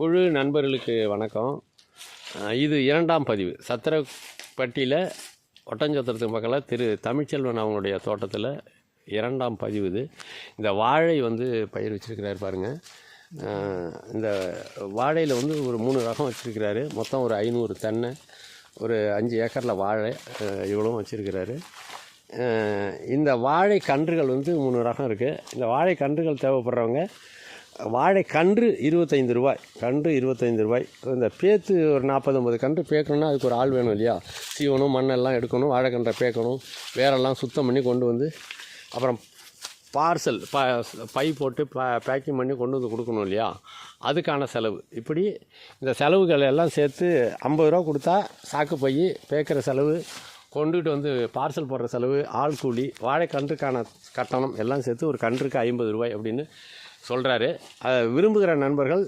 குழு நண்பர்களுக்கு வணக்கம். இது இரண்டாம் பதிவு. சத்திரப்பட்டியில் ஒட்டஞ்சத்திரத்துக்கு பக்கத்தில் திரு தமிழ்ச்செல்வன் அவங்களுடைய தோட்டத்தில் இரண்டாம் பதிவு இது. இந்த வாழை வந்து பயிர் வச்சிருக்கிறாரு பாருங்கள் இந்த வாழையில் வந்து ஒரு மூணு ரகம் வச்சுருக்கிறாரு. மொத்தம் ஒரு ஐநூறு தென்னை ஒரு அஞ்சு ஏக்கரில் வாழை இவ்வளவும் வச்சுருக்கிறாரு. இந்த வாழை கன்றுகள் வந்து மூணு ரகம் இருக்குது இந்த வாழை கன்றுகள் தேவைப்படுறவங்க வாழை கன்று இருபத்தைந்து ரூபாய். கன்று இருபத்தைந்து ரூபாய். இந்த பேத்து ஒரு நாற்பது ஐம்பது கன்று பேக்கணும்னா அதுக்கு ஒரு ஆள் வேணும் இல்லையா? சீவணும் மண்ணெல்லாம் எடுக்கணும் வாழைக்கன்றை பேக்கணும் வேரெல்லாம் சுத்தம் பண்ணி கொண்டு வந்து அப்புறம் பார்சல் ப பை போட்டு ப பேக்கிங் பண்ணி கொண்டு வந்து கொடுக்கணும் இல்லையா? அதுக்கான செலவு. இப்படி இந்த செலவுகள் எல்லாம் சேர்த்து ஐம்பது ரூபா கொடுத்தா சாக்கு பை பேக்கிற செலவு கொண்டுகிட்டு வந்து பார்சல் போடுற செலவு ஆள் கூலி வாழைக்கன்றுக்கான கட்டணம் எல்லாம் சேர்த்து ஒரு கன்றுக்கு ஐம்பது ரூபாய் அப்படின்னு சொல்கிறாரு அதை விரும்புகிற நண்பர்கள்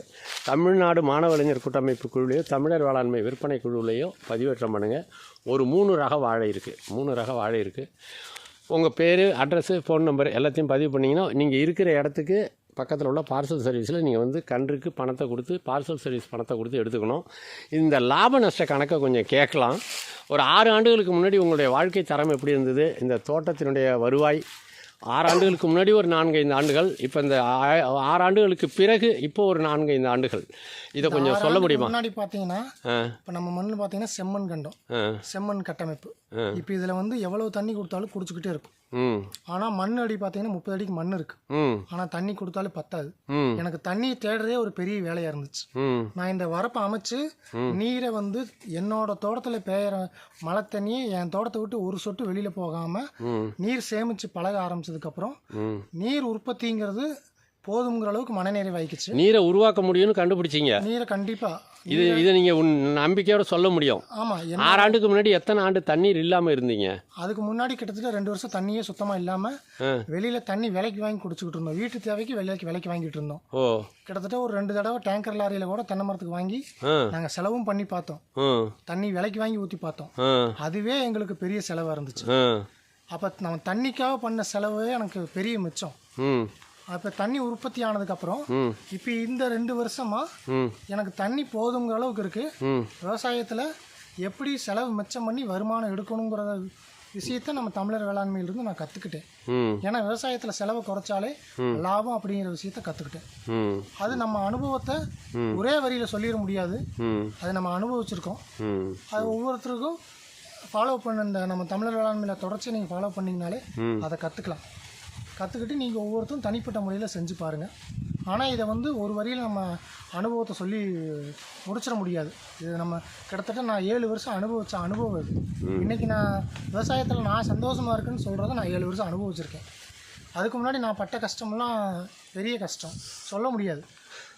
தமிழ்நாடு மாணவலைஞர் கூட்டமைப்பு குழுலையோ தமிழர் வேளாண்மை விற்பனை குழுவிலையோ பதிவேற்றம் பண்ணுங்கள் ஒரு மூணு ரக வாழை இருக்குது மூணு ரக வாழை இருக்குது உங்கள் பேர் அட்ரஸு ஃபோன் நம்பர் எல்லாத்தையும் பதிவு பண்ணிங்கன்னா நீங்கள் இருக்கிற இடத்துக்கு பக்கத்தில் உள்ள பார்சல் சர்வீஸில் நீங்கள் வந்து கன்றுக்கு பணத்தை கொடுத்து பார்சல் சர்வீஸ் பணத்தை கொடுத்து எடுத்துக்கணும். இந்த லாப நஷ்ட கணக்கை கொஞ்சம் கேட்கலாம். ஒரு ஆறு ஆண்டுகளுக்கு முன்னாடி உங்களுடைய வாழ்க்கை தரம் எப்படி இருந்தது? இந்த தோட்டத்தினுடைய வருவாய் ஆறு ஆண்டுகளுக்கு முன்னாடி ஒரு நான்கு ஐந்து ஆண்டுகள் இப்போ இந்த ஆறு ஆண்டுகளுக்கு பிறகு இப்போ ஒரு நான்கு ஐந்து ஆண்டுகள். இதை கொஞ்சம் சொல்ல முடியுமா? முன்னாடி பார்த்தீங்கன்னா இப்போ நம்ம மண் பார்த்தீங்கன்னா செம்மண் கண்டம். செம்மண் கட்டமைப்பு. இப்போ இதில் வந்து எவ்வளவு தண்ணி கொடுத்தாலும் குடிச்சுக்கிட்டே இருக்கும். ஆனால் மண் அடி பார்த்தீங்கன்னா முப்பது அடிக்கு மண் இருக்கு. ஆனால் தண்ணி கொடுத்தாலும் பத்தாது. எனக்கு தண்ணி தேடுறதே ஒரு பெரிய வேலையாக இருந்துச்சு. நான் இந்த வரப்பை அமைச்சு நீரை வந்து என்னோட தோட்டத்தில் பெய்கிற மழை தண்ணியை என் தோட்டத்தை விட்டு ஒரு சொட்டு வெளியில் போகாமல் ம். நீர் சேமித்து பழக ஆரம்பிச்சதுக்கப்புறம் நீர் உற்பத்திங்கிறது போதுங்கிற அளவுக்கு மனநிறைவு ஆயிடுச்சு நீரை உருவாக்க முடியும்னு கண்டுபிடிச்சிங்க. நீரை கண்டிப்பாக இது இதை நீங்கள் உன் நம்பிக்கையோட சொல்ல முடியும். ஆமாம் ஆறு ஆண்டுக்கு முன்னாடி எத்தனை ஆண்டு தண்ணீர் இல்லாமல் இருந்தீங்க? அதுக்கு முன்னாடி கிட்டத்தட்ட ரெண்டு வருஷம் தண்ணியே சுத்தமாக இல்லாமல் வெளியில் தண்ணி விலைக்கு வாங்கி குடிச்சுக்கிட்டு இருந்தோம். வீட்டு தேவைக்கு விலைக்கு விலைக்கு வாங்கிட்டு இருந்தோம். ஓ. கிட்டத்தட்ட ஒரு ரெண்டு தடவை டேங்கர் லாரியில் கூட தென்னை மரத்துக்கு வாங்கி நாங்கள் செலவும் பண்ணி பார்த்தோம். தண்ணி விலைக்கு வாங்கி ஊற்றி பார்த்தோம். அதுவே எங்களுக்கு பெரிய செலவாக இருந்துச்சு. அப்போ நம்ம தண்ணிக்காக பண்ண செலவே எனக்கு பெரிய மிச்சம். அப்போ தண்ணி உற்பத்தி ஆனதுக்கப்புறம் இப்போ இந்த ரெண்டு வருஷமாக எனக்கு தண்ணி போதுங்கிற அளவுக்கு இருக்குது விவசாயத்தில் எப்படி செலவு மிச்சம் பண்ணி வருமானம் எடுக்கணுங்கிற விஷயத்த நம்ம தமிழர் வேளாண்மையிலிருந்து நான் கற்றுக்கிட்டேன் ஏன்னா விவசாயத்தில் செலவை குறைச்சாலே லாபம் அப்படிங்கிற விஷயத்த கற்றுக்கிட்டேன் அது நம்ம அனுபவத்தை ஒரே வரியில் சொல்லிட முடியாது. அதை நம்ம அனுபவிச்சிருக்கோம். அது ஒவ்வொருத்தருக்கும் ஃபாலோ பண்ண இந்த நம்ம தமிழர் வேளாண்மையில் தொடர்ச்சி நீங்கள் ஃபாலோ பண்ணிங்கனாலே அதை கற்றுக்கலாம் கற்றுக்கிட்டு நீங்கள் ஒவ்வொருத்தரும் தனிப்பட்ட முறையில் செஞ்சு பாருங்கள் ஆனால் இதை வந்து ஒரு வரியில் நம்ம அனுபவத்தை சொல்லி முடிச்சிட முடியாது. இது நம்ம கிட்டத்தட்ட நான் ஏழு வருஷம் அனுபவிச்ச அனுபவம் இது. இன்றைக்கி நான் விவசாயத்தில் நான் சந்தோஷமாக இருக்குன்னு சொல்கிறத நான் ஏழு வருஷம் அனுபவிச்சிருக்கேன். அதுக்கு முன்னாடி நான் பட்ட கஷ்டம்லாம் பெரிய கஷ்டம். சொல்ல முடியாது.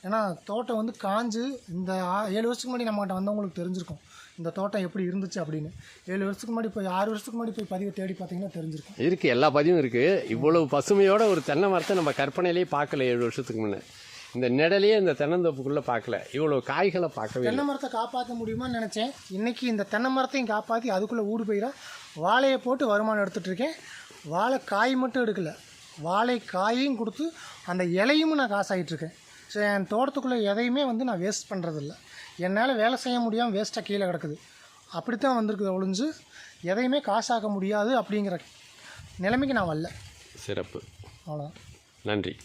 ஏன்னா தோட்டம் வந்து காஞ்சு இந்த ஏழு வருஷத்துக்கு முன்னாடி நம்மகிட்ட வந்தவங்களுக்கு தெரிஞ்சிருக்கும். இந்த தோட்டம் எப்படி இருந்துச்சு அப்படின்னு. ஏழு வருஷத்துக்கு முன்னாடி போய் ஆறு வருஷத்துக்கு முன்னாடி போய் பதிவை தேடி பார்த்தீங்கன்னா தெரிஞ்சிருக்கும். இருக்கு எல்லா பதிவும் இருக்கு. இவ்வளவு பசுமையோட ஒரு தென்னை மரத்தை நம்ம கற்பனையிலேயே பார்க்கல ஏழு வருஷத்துக்கு முன்னே. இந்த நிழலையே இந்த தென்னந்தோப்புக்குள்ளே பார்க்கல. இவ்வளவு காய்களை பார்க்கவே தென்னை மரத்தை காப்பாற்ற முடியுமான்னு நினச்சேன். இன்னைக்கு இந்த தென்னை மரத்தையும் காப்பாற்றி அதுக்குள்ளே ஊடு பயிரா வாழையை போட்டு வருமானம் எடுத்துட்டு இருக்கேன். வாழை காய் மட்டும் எடுக்கல. வாழை காயையும் கொடுத்து அந்த இலையும் நான் காசாகிட்டு இருக்கேன். ஸோ என் தோட்டத்துக்குள்ளே எதையுமே வந்து நான் வேஸ்ட் பண்ணுறதில்ல என்னால் வேலை செய்ய முடியாமல் வேஸ்ட்டாக கீழே கிடக்குது. அப்படித்தான் வந்திருக்குது ஒழிஞ்சு எதையுமே காசாக்க முடியாது அப்படிங்கிற நிலைமைக்கு நான் வரல. சிறப்பு. அவ்வளோதான் நன்றி.